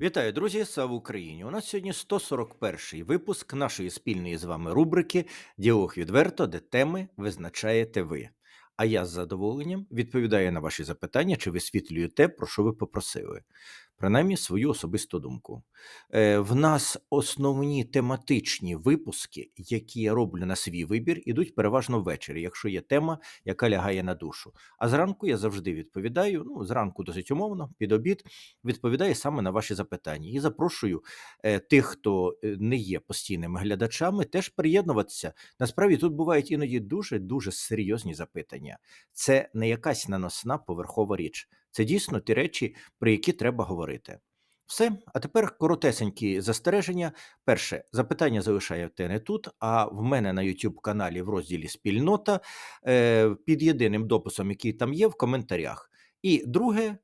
Вітаю, друзі! Слава Україні! У нас сьогодні 141-й випуск нашої спільної з вами рубрики Діалог відверто, де теми визначаєте ви. А я з задоволенням відповідаю на ваші запитання, чи висвітлюю те, про що ви попросили. Принаймні свою особисту думку. Е, в нас основні тематичні випуски, які я роблю на свій вибір, ідуть переважно ввечері, якщо є тема, яка лягає на душу. А зранку я завжди відповідаю. Ну, зранку досить умовно, під обід відповідаю саме на ваші запитання. І запрошую е, тих, хто е, не є постійними глядачами, теж приєднуватися. Насправді тут бувають іноді дуже дуже серйозні запитання. Це не якась наносна поверхова річ. Це дійсно ті речі, про які треба говорити. Все, а тепер коротесенькі застереження. Перше, запитання залишаєте не тут, а в мене на YouTube каналі в розділі Спільнота е, під єдиним дописом, який там є, в коментарях. І друге,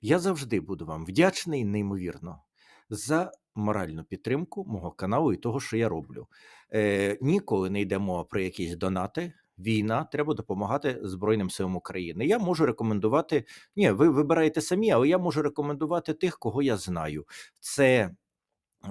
я завжди буду вам вдячний, неймовірно, за моральну підтримку мого каналу і того, що я роблю. Е, ніколи не йде мова про якісь донати. Війна, треба допомагати Збройним силам України. Я можу рекомендувати. Ні, ви вибираєте самі, але я можу рекомендувати тих, кого я знаю. Це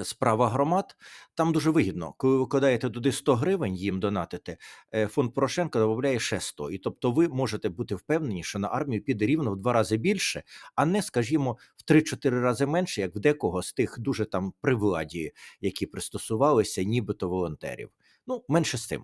справа громад. Там дуже вигідно. Коли ви вкладаєте туди 100 гривень, їм донатите, е, фонд Порошенка додає ще 100. І тобто ви можете бути впевнені, що на армію піде рівно в два рази більше, а не, скажімо, в 3-4 рази менше, як в декого з тих дуже там при владі, які пристосувалися, нібито волонтерів. Ну, менше з тим.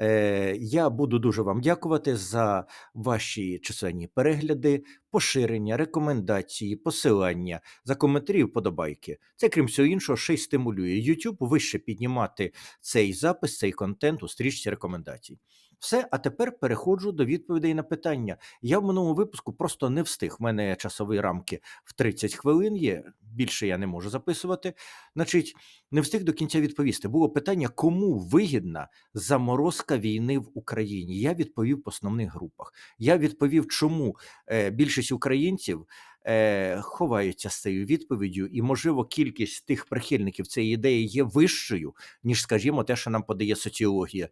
Е, Я буду дуже вам дякувати за ваші численні перегляди, поширення, рекомендації, посилання, за коментарі, вподобайки. Це, крім всього іншого, ще й стимулює YouTube вище піднімати цей запис, цей контент у стрічці рекомендацій. Все, а тепер переходжу до відповідей на питання. Я в минулому випуску просто не встиг. У мене часові рамки в 30 хвилин є. Більше я не можу записувати. Значить, не встиг до кінця відповісти. Було питання, кому вигідна заморозка війни в Україні. Я відповів по основних групах. Я відповів, чому е, більшість українців е, ховаються з цією відповіддю, і, можливо, кількість тих прихильників цієї ідеї є вищою, ніж, скажімо, те, що нам подає соціологія.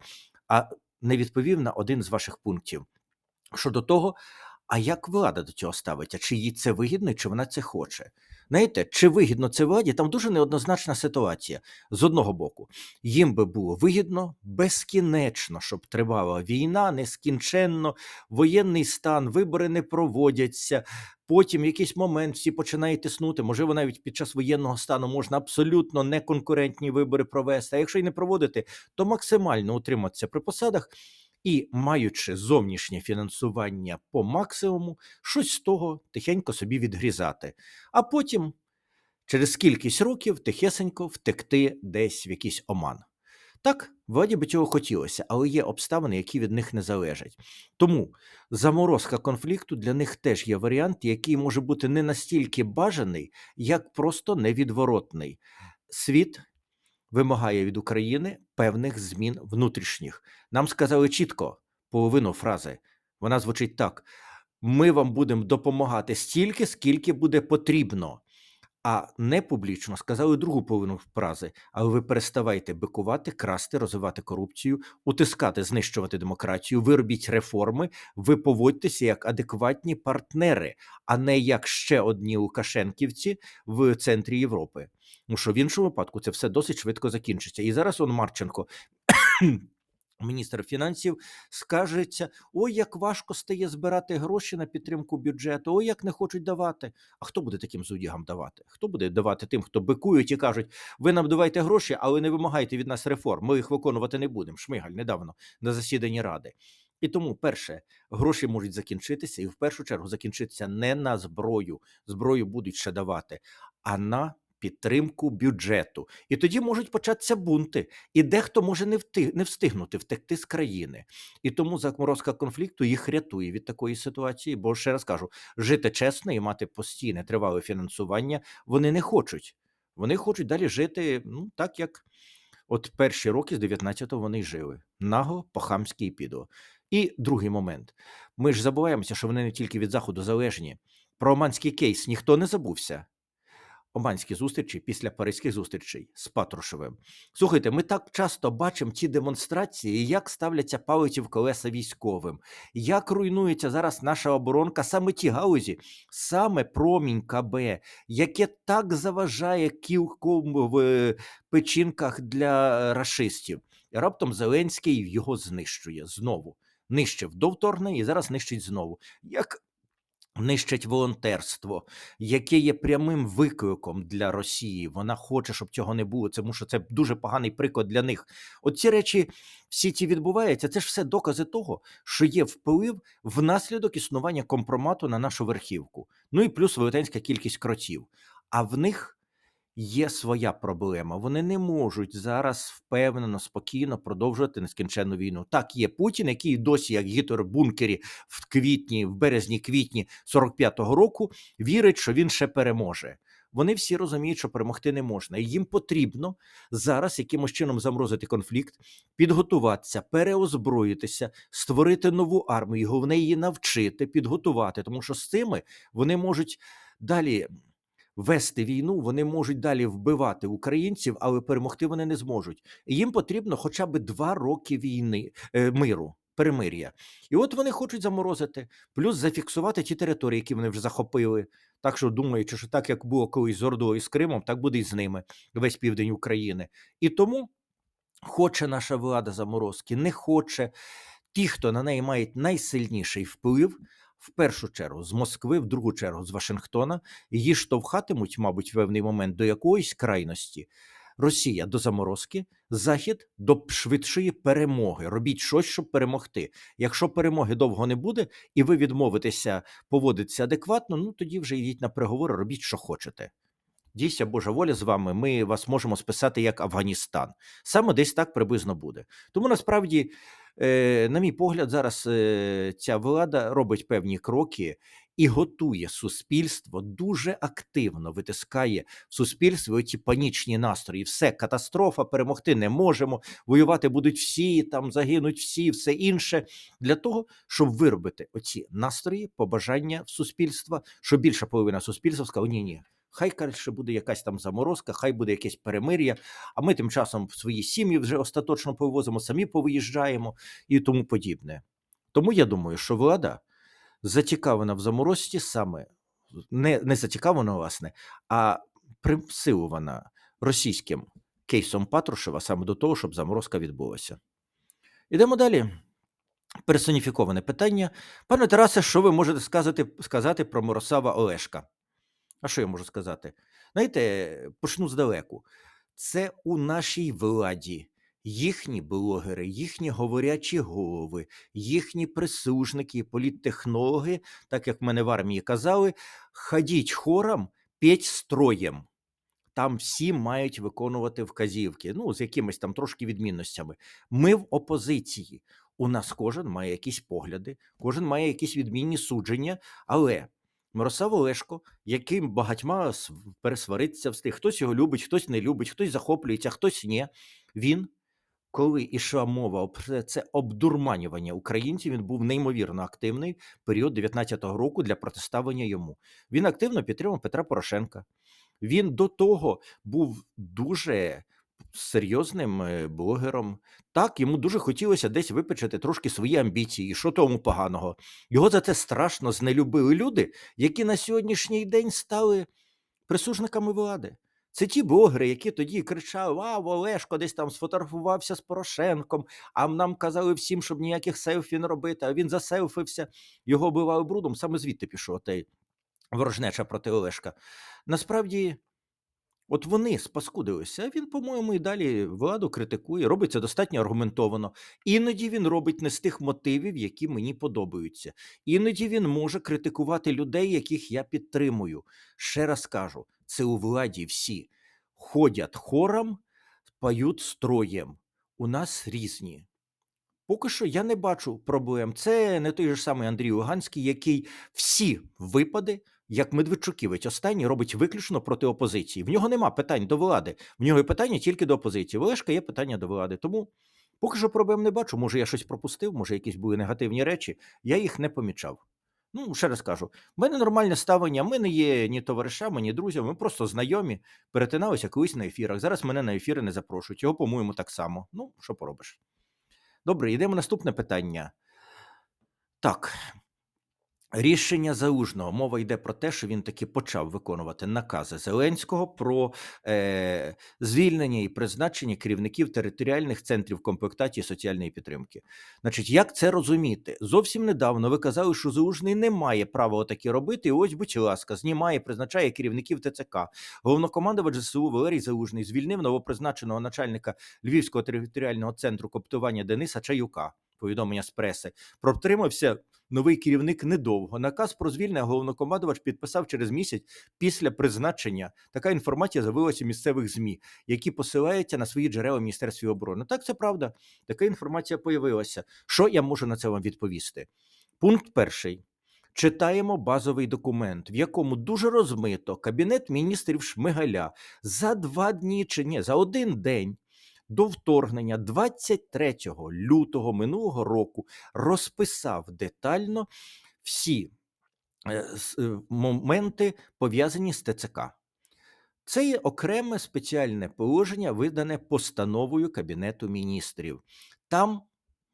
А не відповів на один з ваших пунктів щодо того, а як влада до цього ставиться? Чи їй це вигідно, чи вона це хоче? Знаєте, чи вигідно це владі? Там дуже неоднозначна ситуація. З одного боку, їм би було вигідно безкінечно, щоб тривала війна, нескінченно, воєнний стан, вибори не проводяться. Потім якийсь момент всі починають тиснути. Можливо, навіть під час воєнного стану можна абсолютно неконкурентні вибори провести. А якщо й не проводити, то максимально утриматися при посадах і, маючи зовнішнє фінансування по максимуму, щось з того тихенько собі відгрізати, а потім через кількість років тихесенько втекти десь в якийсь оман. Так, владі би цього хотілося, але є обставини, які від них не залежать. Тому заморозка конфлікту для них теж є варіант, який може бути не настільки бажаний, як просто невідворотний. Світ вимагає від України певних змін внутрішніх. Нам сказали чітко половину фрази. Вона звучить так: ми вам будемо допомагати стільки, скільки буде потрібно. А не публічно сказали другу половину фрази, але ви переставайте бикувати, красти, розвивати корупцію, утискати, знищувати демократію. Ви робіть реформи, ви поводьтеся як адекватні партнери, а не як ще одні Лукашенківці в центрі Європи. Тому що в іншому випадку це все досить швидко закінчиться. І зараз он Марченко. Міністр фінансів скажеться: ой, як важко стає збирати гроші на підтримку бюджету, ой, як не хочуть давати. А хто буде таким зудігам давати? Хто буде давати тим, хто бикують і кажуть, ви нам давайте гроші, але не вимагайте від нас реформ. Ми їх виконувати не будемо. Шмигаль недавно на засіданні ради. І тому, перше, гроші можуть закінчитися, і в першу чергу закінчитися не на зброю. Зброю будуть ще давати, а на підтримку бюджету. І тоді можуть початися бунти, і дехто може не вти, не встигнути втекти з країни. І тому заморозка конфлікту їх рятує від такої ситуації. Бо ще раз кажу, жити чесно і мати постійне тривале фінансування вони не хочуть. Вони хочуть далі жити, ну так як от перші роки з 19-го вони й жили наго, по-хамськи і підо. І другий момент: ми ж забуваємося, що вони не тільки від заходу залежні. Про оманський кейс ніхто не забувся. Оманські зустрічі після паризьких зустрічей з Патрушевим. Слухайте, ми так часто бачимо ті демонстрації, як ставляться палиці в колеса військовим, як руйнується зараз наша оборонка, саме ті галузі, саме промінь КБ, яке так заважає кілком в е, печінках для рашистів. І раптом Зеленський його знищує знову. Нищив до вторгнення і зараз нищить знову. Як нищать волонтерство, яке є прямим викликом для Росії. Вона хоче, щоб цього не було, тому що це дуже поганий приклад для них. Оці речі всі ці відбуваються. Це ж все докази того, що є вплив внаслідок існування компромату на нашу верхівку. Ну і плюс велетенська кількість кротів. А в них є своя проблема. Вони не можуть зараз впевнено, спокійно продовжувати нескінченну війну. Так, є Путін, який досі, як Гітлер в бункері в квітні, в березні-квітні 45-го року, вірить, що він ще переможе. Вони всі розуміють, що перемогти не можна, і їм потрібно зараз якимось чином заморозити конфлікт, підготуватися, переозброїтися, створити нову армію, головне її навчити, підготувати, тому що з цими вони можуть далі вести війну, вони можуть далі вбивати українців, але перемогти вони не зможуть. Їм потрібно хоча б два роки війни е, миру. Перемир'я, і от вони хочуть заморозити, плюс зафіксувати ті території, які вони вже захопили. Так що думаючи, що так як було колись з Ордою і з Кримом, так буде і з ними весь південь України. І тому хоче наша влада заморозки, не хоче ті, хто на неї мають найсильніший вплив, в першу чергу з Москви, в другу чергу з Вашингтона, її штовхатимуть, мабуть, певний момент до якоїсь крайності. Росія до заморозки, Захід до швидшої перемоги. Робіть щось, щоб перемогти. Якщо перемоги довго не буде, і ви відмовитеся поводитися адекватно, ну тоді вже йдіть на переговори, робіть, що хочете. Дійся Божа воля з вами, ми вас можемо списати як Афганістан. Саме десь так приблизно буде. Тому насправді, на мій погляд, зараз е, ця влада робить певні кроки і готує суспільство дуже активно витискає в суспільство ці панічні настрої. Все, катастрофа, перемогти не можемо. Воювати будуть всі, там загинуть всі, все інше для того, щоб виробити оці настрої, побажання в суспільства, що більша половина суспільства сказала, ні, ні. Хай краще буде якась там заморозка, хай буде якесь перемир'я. А ми тим часом в свої сім'ї вже остаточно повозимо, самі повиїжджаємо і тому подібне. Тому я думаю, що влада зацікавлена в заморозці саме не, не зацікавлена, власне, а присилувана російським кейсом Патрушева саме до того, щоб заморозка відбулася. Ідемо далі. Персоніфіковане питання. Пане Тарасе, що ви можете сказати, сказати про Мирослава Олешка? А що я можу сказати? Знаєте, почну здалеку. Це у нашій владі їхні блогери, їхні говорячі голови, їхні прислужники, політтехнологи, так як в мене в армії казали, ходіть хором, п'ять строєм. Там всі мають виконувати вказівки, ну, з якимись там трошки відмінностями. Ми в опозиції. У нас кожен має якісь погляди, кожен має якісь відмінні судження, але Мирослав Олешко, яким багатьма пересвариться встиг, хтось його любить, хтось не любить, хтось захоплюється, хтось ні. Він, коли йшла мова про це обдурманювання українців, він був неймовірно активний період 19-го року для протиставлення йому. Він активно підтримав Петра Порошенка. Він до того був дуже серйозним е, блогером. Так, йому дуже хотілося десь випечити трошки свої амбіції. І що тому поганого? Його за це страшно знелюбили люди, які на сьогоднішній день стали прислужниками влади. Це ті блогери, які тоді кричали: Вау, Олешко десь там сфотографувався з Порошенком, а нам казали всім, щоб ніяких селфі не робити. А він заселфився, його обливали брудом. Саме звідти пішов той ворожнеча проти Олешка. Насправді, от вони спаскудилися. а Він, по-моєму, і далі владу критикує, робить це достатньо аргументовано. Іноді він робить не з тих мотивів, які мені подобаються. Іноді він може критикувати людей, яких я підтримую. Ще раз кажу: це у владі всі ходять хором, поють строєм. У нас різні. Поки що я не бачу проблем. Це не той же самий Андрій Луганський, який всі випади, як Медведчуківець, останній робить виключно проти опозиції. В нього нема питань до влади. В нього є питання тільки до опозиції. В Олешка є питання до влади. Тому поки що проблем не бачу. Може, я щось пропустив, може, якісь були негативні речі. Я їх не помічав. Ну, ще раз кажу, в мене нормальне ставлення. Ми не є ні товаришами, ні друзями, ми просто знайомі, перетиналися колись на ефірах. Зараз мене на ефіри не запрошують. Його, по-моєму, так само. Ну, що поробиш? Добре, йдемо наступне питання. Так. Рішення Залужного. Мова йде про те, що він таки почав виконувати накази Зеленського про е, звільнення і призначення керівників територіальних центрів комплектації соціальної підтримки. Значить, як це розуміти? Зовсім недавно ви казали, що Залужний не має права отакі робити. І ось, будь ласка, знімає, призначає керівників ТЦК. Головнокомандувач ЗСУ Валерій Залужний звільнив новопризначеного начальника Львівського територіального центру коптування Дениса Чаюка. Повідомлення з преси протримався новий керівник недовго. Наказ про звільнення головнокомандувач підписав через місяць після призначення. Така інформація з'явилася місцевих змі, які посилаються на свої джерела в Міністерстві оборони. Так, це правда. Така інформація появилася. Що я можу на це вам відповісти? Пункт перший. Читаємо базовий документ, в якому дуже розмито Кабінет міністрів Шмигаля за два дні чи ні, за один день до вторгнення 23 лютого минулого року розписав детально всі е, е, моменти, пов'язані з ТЦК. Це є окреме спеціальне положення, видане постановою Кабінету міністрів. Там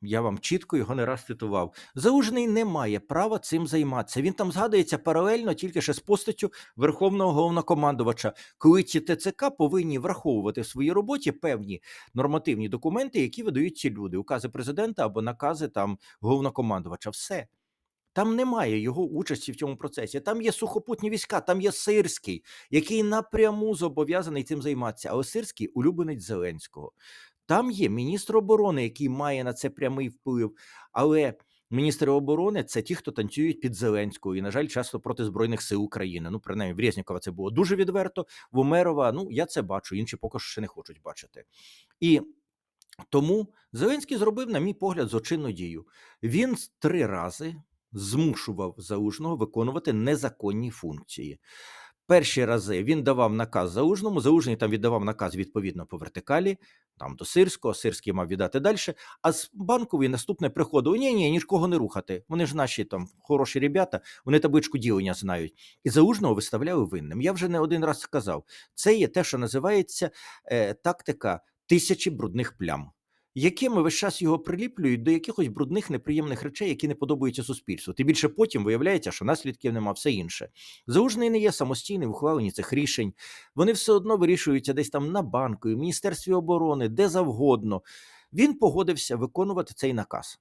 я вам чітко його не раз цитував. Залужний не має права цим займатися. Він там згадується паралельно тільки ще з постаттю Верховного головнокомандувача, коли ці ТЦК повинні враховувати в своїй роботі певні нормативні документи, які видають ці люди, укази президента або накази там головнокомандувача. Все. Там немає його участі в цьому процесі. Там є сухопутні війська, там є Сирський, який напряму зобов'язаний цим займатися. Але Сирський улюбленець Зеленського. Там є міністр оборони, який має на це прямий вплив. Але міністри оборони це ті, хто танцюють під Зеленського, і, на жаль, часто проти Збройних сил України. Ну, принаймні, в Резнікова це було дуже відверто. В Умерова, ну я це бачу, інші поки що ще не хочуть бачити. І тому Зеленський зробив, на мій погляд, злочинну дію. Він три рази змушував Залужного виконувати незаконні функції. Перші рази він давав наказ Залужному, Залужний там віддавав наказ відповідно по вертикалі, там до Сирського, Сирський мав віддати далі. А з банкової наступне приходило: ні, ні, нікого не рухати. Вони ж наші там хороші ребята, вони табличку ділення знають. І Залужного виставляли винним. Я вже не один раз сказав. Це є те, що називається е, тактика тисячі брудних плям якими весь час його приліплюють до якихось брудних неприємних речей, які не подобаються суспільству. Тим більше потім виявляється, що наслідків нема все інше. Залужний не є самостійним в ухваленні цих рішень. Вони все одно вирішуються десь там на банку, в міністерстві оборони, де завгодно. Він погодився виконувати цей наказ.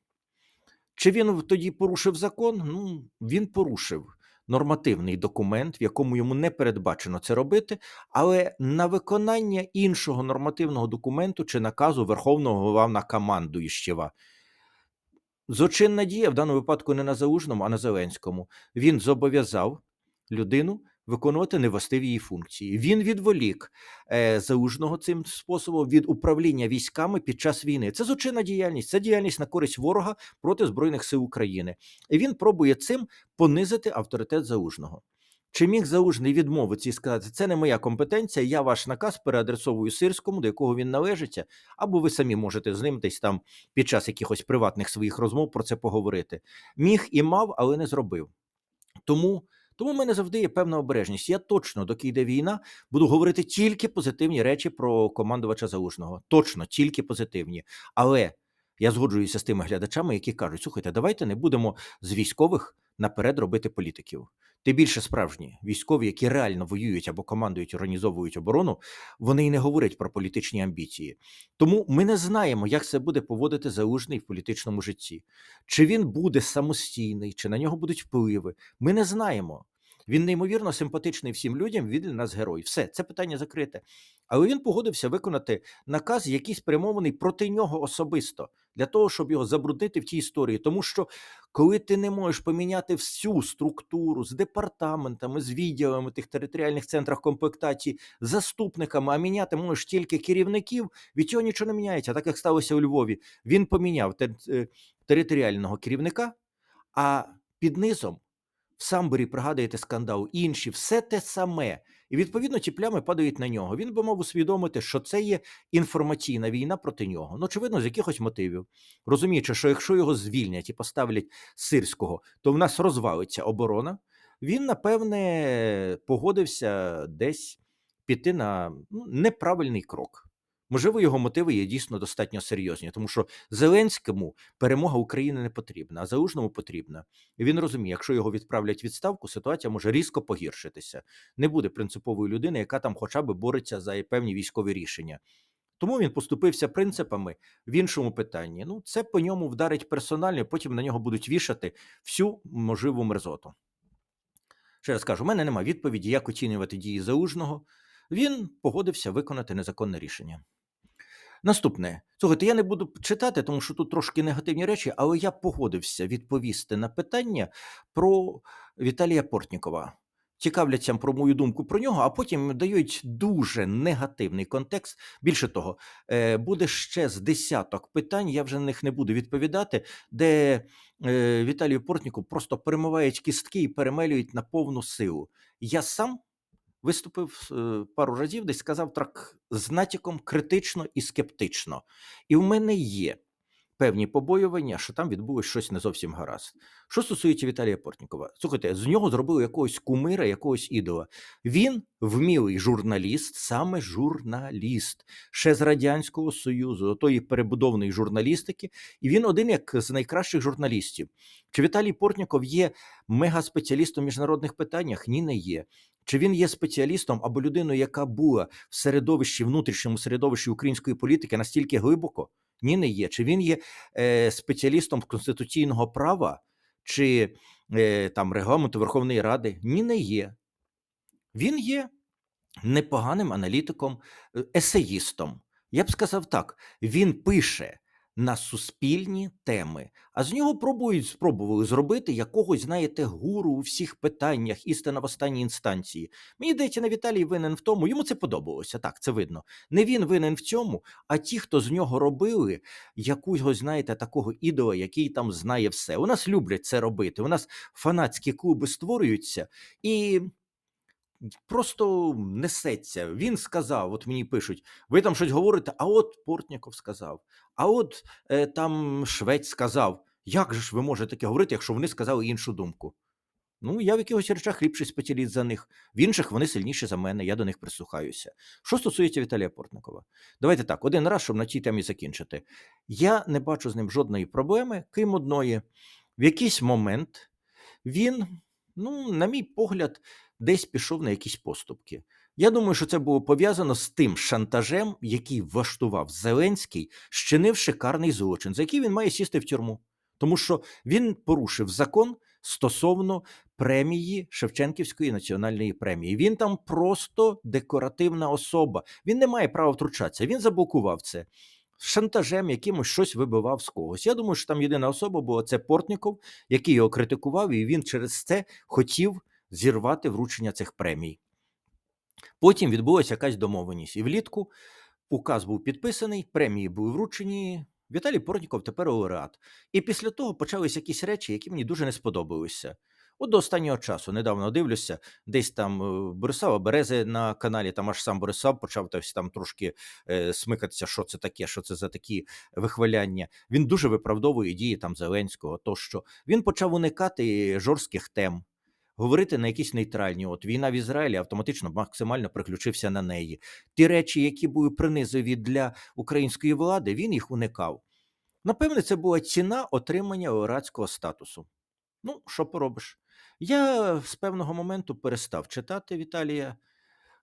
Чи він тоді порушив закон? Ну, він порушив нормативний документ, в якому йому не передбачено це робити, але на виконання іншого нормативного документу чи наказу Верховного Головнокомандуючого. Злочинна дія в даному випадку не на Залужному, а на Зеленському. Він зобов'язав людину виконувати невластиві її функції. Він відволік е, Залужного цим способом від управління військами під час війни. Це злочинна діяльність, це діяльність на користь ворога проти Збройних сил України. І він пробує цим понизити авторитет Залужного. Чи міг Залужний відмовитися і сказати, це не моя компетенція, я ваш наказ переадресовую Сирському, до якого він належиться, або ви самі можете з ним десь там під час якихось приватних своїх розмов про це поговорити. Міг і мав, але не зробив. Тому, тому в мене завжди є певна обережність. Я точно, доки йде війна, буду говорити тільки позитивні речі про командувача Залужного. Точно, тільки позитивні. Але я згоджуюся з тими глядачами, які кажуть: слухайте, давайте не будемо з військових наперед робити політиків. Ти більше справжні військові, які реально воюють або командують, організовують оборону, вони й не говорять про політичні амбіції. Тому ми не знаємо, як це буде поводити залужний в політичному житті. Чи він буде самостійний, чи на нього будуть впливи. Ми не знаємо. Він неймовірно симпатичний всім людям. Він для нас герой. Все, це питання закрите. Але він погодився виконати наказ, який спрямований проти нього особисто, для того, щоб його забруднити в тій історії. Тому що коли ти не можеш поміняти всю структуру з департаментами, з відділами тих територіальних центрах комплектації, заступниками, а міняти можеш тільки керівників, від цього нічого не міняється. Так як сталося у Львові. Він поміняв е, територіального керівника, а під низом в самборі пригадуєте скандал, інші, все те саме. І відповідно ті плями падають на нього. Він би мав усвідомити, що це є інформаційна війна проти нього. Ну, очевидно, з якихось мотивів. Розуміючи, що якщо його звільнять і поставлять сирського, то в нас розвалиться оборона. Він, напевне, погодився десь піти на ну, неправильний крок. Можливо, його мотиви є дійсно достатньо серйозні, тому що Зеленському перемога України не потрібна, а Залужному потрібна. І він розуміє, якщо його відправлять відставку, ситуація може різко погіршитися. Не буде принципової людини, яка там хоча б бореться за певні військові рішення. Тому він поступився принципами в іншому питанні. Ну, це по ньому вдарить персонально, потім на нього будуть вішати всю можливу мерзоту. Ще раз кажу, у мене немає відповіді, як оцінювати дії Залужного. Він погодився виконати незаконне рішення. Наступне, слухайте, я не буду читати, тому що тут трошки негативні речі, але я погодився відповісти на питання про Віталія Портнікова. Цікавляться про мою думку про нього, а потім дають дуже негативний контекст. Більше того, е, буде ще з десяток питань, я вже на них не буду відповідати, де е, Віталію Портніку просто перемивають кістки і перемелюють на повну силу. Я сам виступив е, пару разів, десь сказав так з натяком критично і скептично. І в мене є певні побоювання, що там відбулось щось не зовсім гаразд. Що стосується Віталія Портнікова, слухайте, з нього зробили якогось кумира, якогось ідола. Він вмілий журналіст, саме журналіст, ще з Радянського Союзу, тої перебудованої журналістики, і він один як з найкращих журналістів. Чи Віталій Портніков є мегаспеціалістом в міжнародних питаннях? Ні, не є. Чи він є спеціалістом або людиною, яка була в середовищі, внутрішньому середовищі української політики настільки глибоко? Ні, не є. Чи він є е, спеціалістом конституційного права чи е, там регламенту Верховної Ради? Ні, не є. Він є непоганим аналітиком, е, есеїстом. Я б сказав так: він пише на суспільні теми, а з нього пробують спробували зробити якогось, знаєте, гуру у всіх питаннях, істина в останній інстанції. Мені здається, на Віталій винен в тому, йому це подобалося. Так, це видно. Не він винен в цьому, а ті, хто з нього робили якогось, знаєте, такого ідола, який там знає все. У нас люблять це робити. У нас фанатські клуби створюються і. Просто несеться. Він сказав, от мені пишуть, ви там щось говорите, а от Портніков сказав, а от е, там Швець сказав. Як же ж ви можете таке говорити, якщо вони сказали іншу думку? Ну, я в якихось речах ліпший спеціаліст за них, в інших вони сильніші за мене, я до них прислухаюся. Що стосується Віталія Портникова, давайте так, один раз, щоб на цій темі закінчити. Я не бачу з ним жодної проблеми, крім одної. В якийсь момент він, ну, на мій погляд, десь пішов на якісь поступки. Я думаю, що це було пов'язано з тим шантажем, який влаштував Зеленський, щинив шикарний злочин, за який він має сісти в тюрму. Тому що він порушив закон стосовно премії Шевченківської національної премії. Він там просто декоративна особа. Він не має права втручатися. Він заблокував це. Шантажем якимось щось вибивав з когось. Я думаю, що там єдина особа була це Портніков, який його критикував, і він через це хотів зірвати вручення цих премій. Потім відбулася якась домовленість. І влітку указ був підписаний, премії були вручені. Віталій Портніков тепер лауреат. І після того почалися якісь речі, які мені дуже не сподобалися. От до останнього часу недавно дивлюся, десь там е, Борислава Берези на каналі, там аж сам Борислав почав там трошки е, смикатися, що це таке, що це за такі вихваляння. Він дуже виправдовує дії там Зеленського. Тощо він почав уникати жорстких тем говорити на якісь нейтральні. От війна в Ізраїлі автоматично максимально приключився на неї. Ті речі, які були принизові для української влади, він їх уникав. Напевне, це була ціна отримання лауреатського статусу. Ну, що поробиш? Я з певного моменту перестав читати Віталія,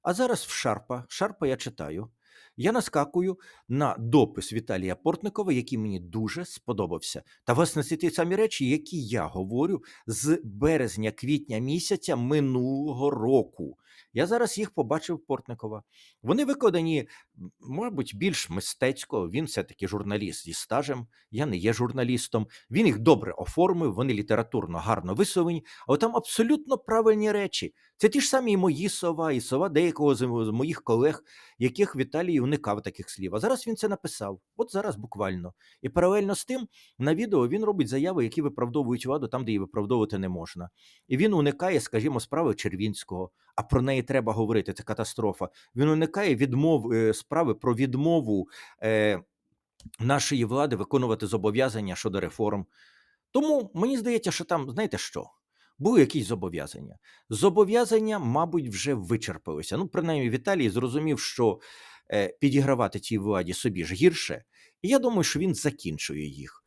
а зараз в Шарпа. Шарпа я читаю. Я наскакую на допис Віталія Портникова, який мені дуже сподобався. Та власне це ті самі речі, які я говорю з березня-квітня місяця минулого року. Я зараз їх побачив Портникова. Вони викладені, мабуть, більш мистецько. Він все-таки журналіст зі стажем. Я не є журналістом. Він їх добре оформив, вони літературно гарно висловлені, але там абсолютно правильні речі. Це ті ж самі і мої слова, і слова деякого з з моїх колег, яких Віталій уникав таких слів. А зараз він це написав. От зараз буквально. І паралельно з тим на відео він робить заяви, які виправдовують владу там, де її виправдовувати не можна. І він уникає, скажімо, справи Червінського. А про неї треба говорити. Це катастрофа. Він уникає відмов е, справи про відмову е, нашої влади виконувати зобов'язання щодо реформ. Тому мені здається, що там, знаєте що? Були якісь зобов'язання. Зобов'язання, мабуть, вже вичерпалися. Ну, принаймні, Віталій зрозумів, що е, підігравати цій владі собі ж гірше, і я думаю, що він закінчує їх.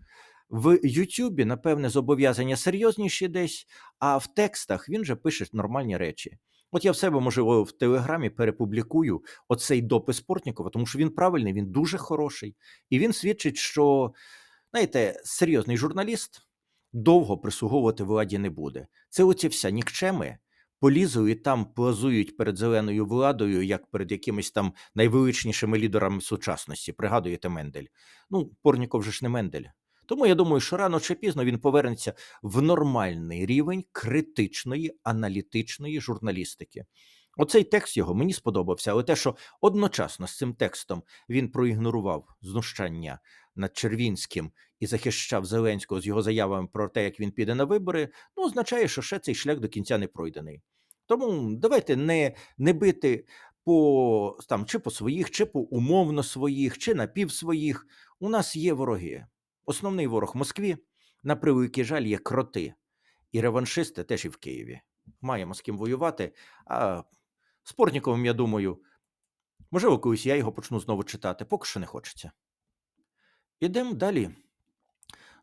В Ютубі, напевне, зобов'язання серйозніші десь, а в текстах він же пише нормальні речі. От я в себе, можливо, в Телеграмі перепублікую оцей допис Портнікова, тому що він правильний, він дуже хороший. І він свідчить, що, знаєте, серйозний журналіст довго прислуговувати владі не буде. Це оці вся нікчеми полізли і там плазують перед зеленою владою, як перед якимись там найвеличнішими лідерами сучасності. Пригадуєте Мендель. Ну, Порніков же ж не Мендель. Тому я думаю, що рано чи пізно він повернеться в нормальний рівень критичної аналітичної журналістики. Оцей текст його мені сподобався, але те, що одночасно з цим текстом він проігнорував знущання над Червінським і захищав Зеленського з його заявами про те, як він піде на вибори, ну означає, що ще цей шлях до кінця не пройдений. Тому давайте не, не бити по там чи по своїх, чи по умовно своїх, чи напів своїх. У нас є вороги. Основний ворог Москві, на превеликий жаль, є кроти. І реваншисти теж і в Києві. Маємо з ким воювати. А Спортніковим, я думаю, можливо, колись я його почну знову читати, поки що не хочеться. Ідемо далі.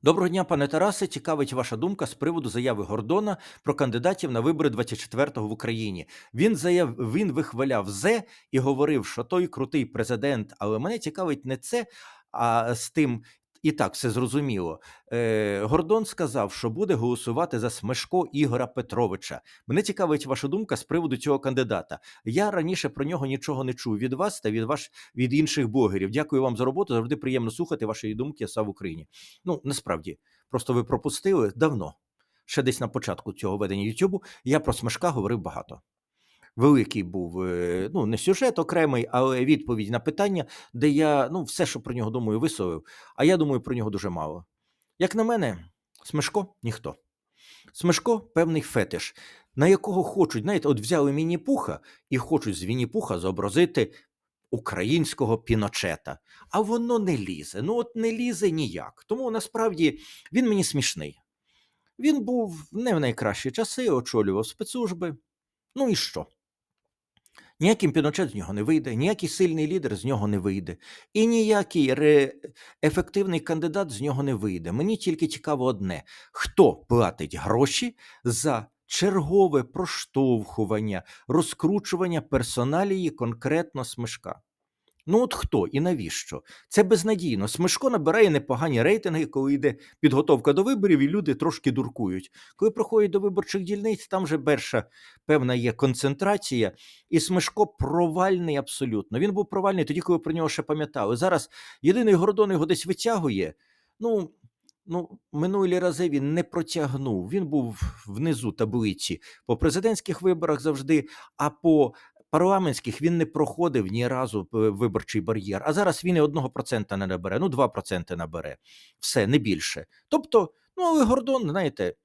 Доброго дня, пане Тарасе. Цікавить ваша думка з приводу заяви Гордона про кандидатів на вибори 24-го в Україні. Він заяв, він вихваляв зе і говорив, що той крутий президент, але мене цікавить не це, а з тим. І так, все зрозуміло. Е, Гордон сказав, що буде голосувати за Смешко Ігора Петровича. Мене цікавить ваша думка з приводу цього кандидата. Я раніше про нього нічого не чув від вас та від ваш від інших блогерів. Дякую вам за роботу. Завжди приємно слухати вашої думки «Са в Україні. Ну насправді, просто ви пропустили давно. Ще десь на початку цього ведення Ютубу я про Смешка говорив багато. Великий був е, ну не сюжет окремий, але відповідь на питання, де я ну все, що про нього думаю, висловив. А я думаю про нього дуже мало. Як на мене, Смешко ніхто. Смешко певний фетиш, на якого хочуть, знаєте, от взяли Міні-Пуха і хочуть з Вінні-Пуха зобразити українського піночета. А воно не лізе. Ну, от не лізе ніяк. Тому насправді він мені смішний. Він був не в найкращі часи, очолював спецслужби. Ну і що? Ніяким Піночет з нього не вийде, ніякий сильний лідер з нього не вийде, і ніякий ре... ефективний кандидат з нього не вийде. Мені тільки цікаво одне: хто платить гроші за чергове проштовхування, розкручування персоналії конкретно смешка? Ну от хто і навіщо? Це безнадійно. Смешко набирає непогані рейтинги, коли йде підготовка до виборів, і люди трошки дуркують. Коли проходять до виборчих дільниць, там вже перша певна є концентрація, і Смешко провальний абсолютно. Він був провальний тоді, коли про нього ще пам'ятали. Зараз єдиний Гордон його десь витягує. Ну. Ну, минулі рази він не протягнув. Він був внизу таблиці по президентських виборах завжди, а по парламентських він не проходив ні разу виборчий бар'єр. А зараз він і одного процента не набере, ну 2% набере. Все, не більше. Тобто, ну але Гордон, знаєте,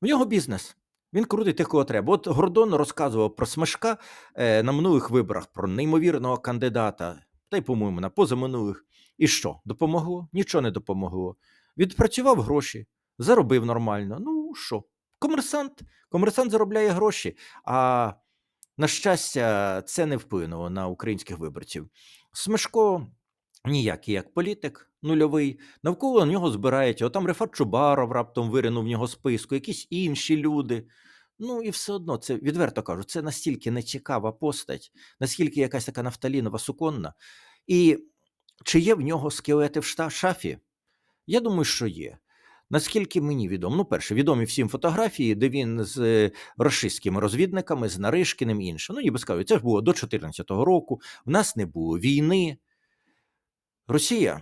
в нього бізнес. Він крутить тих, кого треба. От Гордон розказував про Смешка е, на минулих виборах, про неймовірного кандидата, та й, по-моєму, на позаминулих. І що? Допомогло? Нічого не допомогло. Відпрацював гроші, заробив нормально. Ну що? Комерсант. Комерсант заробляє гроші. А на щастя, це не вплинуло на українських виборців. Смешко ніякий як політик, нульовий. Навколо нього збирається. Отам Рефат Чубаров раптом виринув в нього списку, якісь інші люди. Ну і все одно це відверто кажу, це настільки нецікава постать, наскільки якась така нафталінова суконна. І чи є в нього скелети в шафі? Я думаю, що є. Наскільки мені відомо, ну, перше, відомі всім фотографії, де він з е, рашистськими розвідниками, з Наришкіним і інше. Ну, ніби сказав, це ж було до 2014 року, в нас не було війни. Росія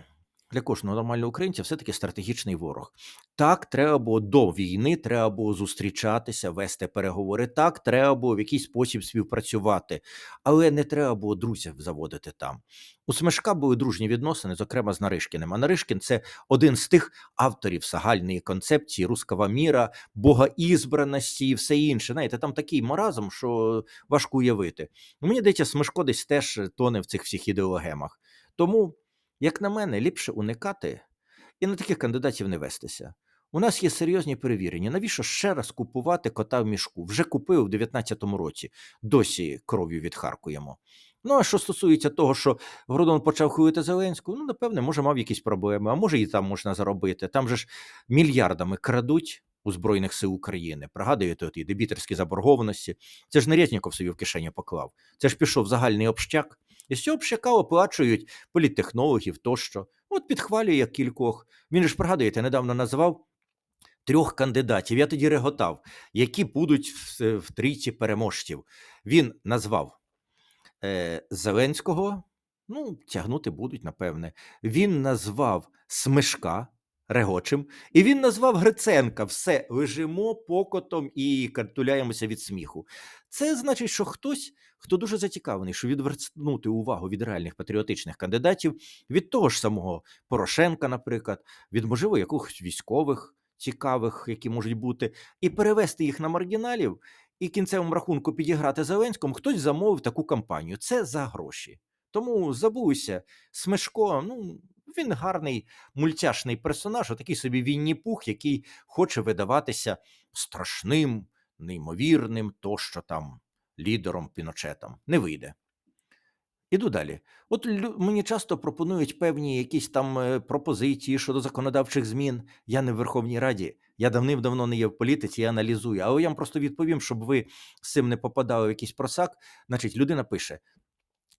для кожного нормального українця все-таки стратегічний ворог. Так, треба було до війни, треба було зустрічатися, вести переговори. Так, треба було в якийсь спосіб співпрацювати, але не треба було друзів заводити там. У Смешка були дружні відносини, зокрема з Наришкіним. А Наришкін це один з тих авторів сагальної концепції руского міра, богоізбраності і все інше. Знаєте, там такий маразм, що важко уявити. Мені здається, Смешко десь теж тоне в цих всіх ідеологемах. Тому. Як на мене, ліпше уникати і на таких кандидатів не вестися. У нас є серйозні перевірення. Навіщо ще раз купувати кота в мішку? Вже купив у 19-му році, досі кров'ю відхаркуємо. Ну, а що стосується того, що Гордон почав хилити Зеленську, ну, напевне, може, мав якісь проблеми, а може, і там можна заробити. Там же ж мільярдами крадуть у Збройних сил України. Пригадуєте, от і дебіторські заборгованості. Це ж не Резніков собі в кишені поклав. Це ж пішов загальний общак. І з цього общака оплачують політтехнологів тощо. От підхвалює кількох. Він ж пригадуєте, недавно назвав трьох кандидатів. Я тоді реготав, які будуть в, в трійці переможців. Він назвав е, Зеленського. Ну, тягнути будуть, напевне. Він назвав Смешка регочим, і він назвав Гриценка. Все, лежимо покотом і картуляємося від сміху. Це значить, що хтось, хто дуже зацікавлений, що відвернути увагу від реальних патріотичних кандидатів, від того ж самого Порошенка, наприклад, від можливо якихось військових цікавих, які можуть бути, і перевести їх на маргіналів, і кінцевому рахунку підіграти Зеленському, хтось замовив таку кампанію. Це за гроші. Тому забуйся, Смешко, ну він гарний мультяшний персонаж, такий собі Вінні Пух, який хоче видаватися страшним, неймовірним, тощо там лідером Піночетом. Не вийде. Іду далі. От мені часто пропонують певні якісь там е, пропозиції щодо законодавчих змін. Я не в Верховній Раді, я давним-давно не є в політиці, я аналізую. Але я вам просто відповім, щоб ви з цим не попадали в якийсь просак. Значить, людина пише: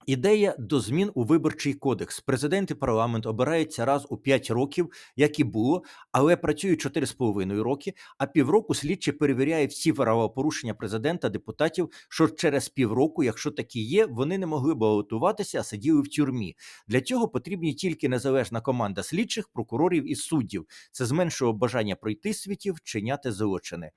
Ідея до змін у виборчий кодекс. Президент і парламент обираються раз у 5 років, як і було, але працюють 4,5 роки. А півроку слідчі перевіряє всі правопорушення президента, депутатів. Що через півроку, якщо такі є, вони не могли балотуватися, а сиділи в тюрмі. Для цього потрібні тільки незалежна команда слідчих, прокурорів і суддів. Це зменшує бажання пройти світів, вчиняти злочини.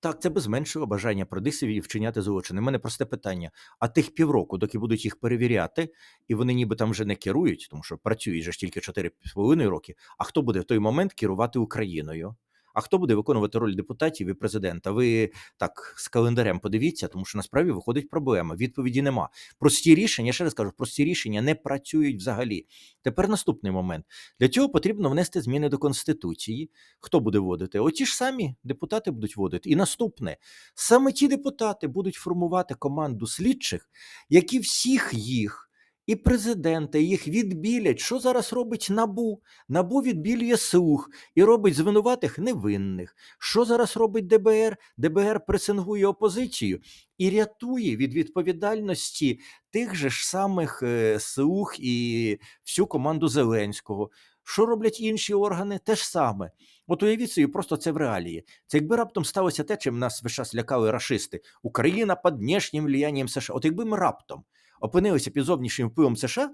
Так, це би зменшило бажання продисів і вчиняти злочини. У мене просте питання: а тих півроку, доки будуть їх перевіряти, і вони ніби там вже не керують, тому що працюють же ж тільки 4,5 роки. А хто буде в той момент керувати Україною? А хто буде виконувати роль депутатів і президента? Ви так з календарем подивіться, тому що насправді виходить проблема. Відповіді нема. Прості рішення, я ще раз кажу, прості рішення не працюють взагалі. Тепер наступний момент. Для цього потрібно внести зміни до Конституції. Хто буде вводити? Оті ж самі депутати будуть вводити. І наступне саме ті депутати будуть формувати команду слідчих, які всіх їх і президента, їх відбілять. Що зараз робить набу? Набу відбілює слух і робить звинуватих невинних. Що зараз робить ДБР? ДБР пресингує опозицію і рятує від відповідальності тих же ж самих е, слух і всю команду Зеленського. Що роблять інші органи? Те ж саме. От уявіть собі, просто це в реалії. Це якби раптом сталося те, чим нас весь час лякали рашисти. Україна під внешнім влиянням США. От якби ми раптом опинилися під зовнішнім впливом США,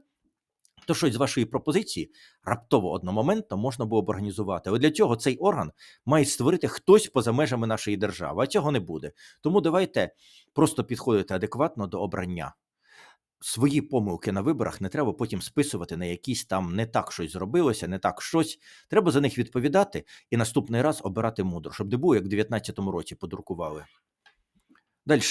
то щось з вашої пропозиції раптово одномоментно можна було б організувати. Але для цього цей орган має створити хтось поза межами нашої держави, а цього не буде. Тому давайте просто підходити адекватно до обрання. Свої помилки на виборах не треба потім списувати на якісь там не так щось зробилося, не так щось. Треба за них відповідати і наступний раз обирати мудро, щоб не було, як в 19-му році подуркували. Далі.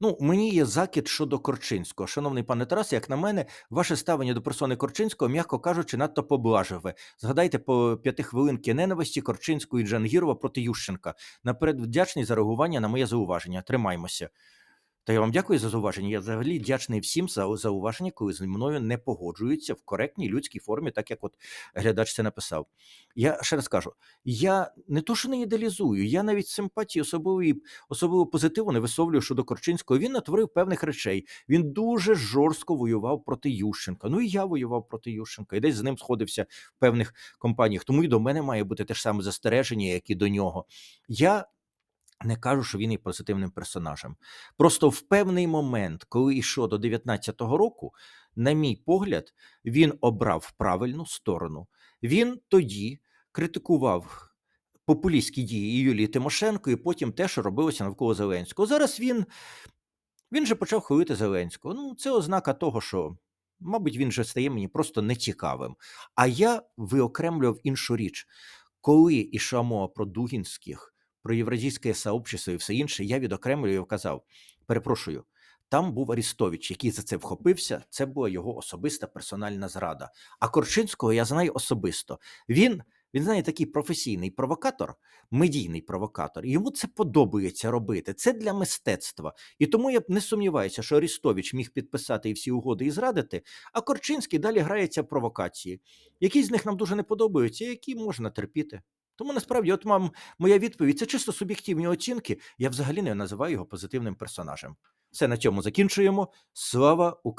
Ну, мені є закид щодо Корчинського. Шановний пане Тарас, як на мене, ваше ставлення до персони Корчинського, м'яко кажучи, надто поблажливе. Згадайте по п'яти хвилинки ненависті Корчинського і Джангірова проти Ющенка. Наперед вдячний за реагування на моє зауваження. Тримаймося. Та я вам дякую за зауваження. Я взагалі вдячний всім за зауваження, коли з мною не погоджуються в коректній людській формі, так як от глядач це написав. Я ще раз кажу: я не то, що не ідеалізую, я навіть симпатії особливо, особливо позитиву не висловлюю щодо Корчинського. Він натворив певних речей. Він дуже жорстко воював проти Ющенка. Ну і я воював проти Ющенка, і десь з ним сходився в певних компаніях. Тому і до мене має бути те ж саме застереження, як і до нього. Я Не кажу, що він є позитивним персонажем. Просто в певний момент, коли йшов до 19-го року, на мій погляд, він обрав правильну сторону. Він тоді критикував популістські дії Юлії Тимошенко і потім те, що робилося навколо Зеленського. Зараз він, він же почав хвалити Зеленського. Ну, це ознака того, що, мабуть, він же стає мені просто нецікавим. А я виокремлював іншу річ. Коли ішла мова про Дугінських, про євразійське сообщество і все інше, я відокремлюю і вказав: перепрошую, там був Арістович, який за це вхопився. Це була його особиста персональна зрада. А Корчинського я знаю особисто. Він, він знає такий професійний провокатор, медійний провокатор. Йому це подобається робити. Це для мистецтва. І тому я не сумніваюся, що Арістович міг підписати і всі угоди і зрадити, а Корчинський далі грається в провокації. Які з них нам дуже не подобаються, які можна терпіти. Тому насправді, от мам, моя відповідь це чисто суб'єктивні оцінки. Я взагалі не називаю його позитивним персонажем. Все на цьому закінчуємо. Слава Україні!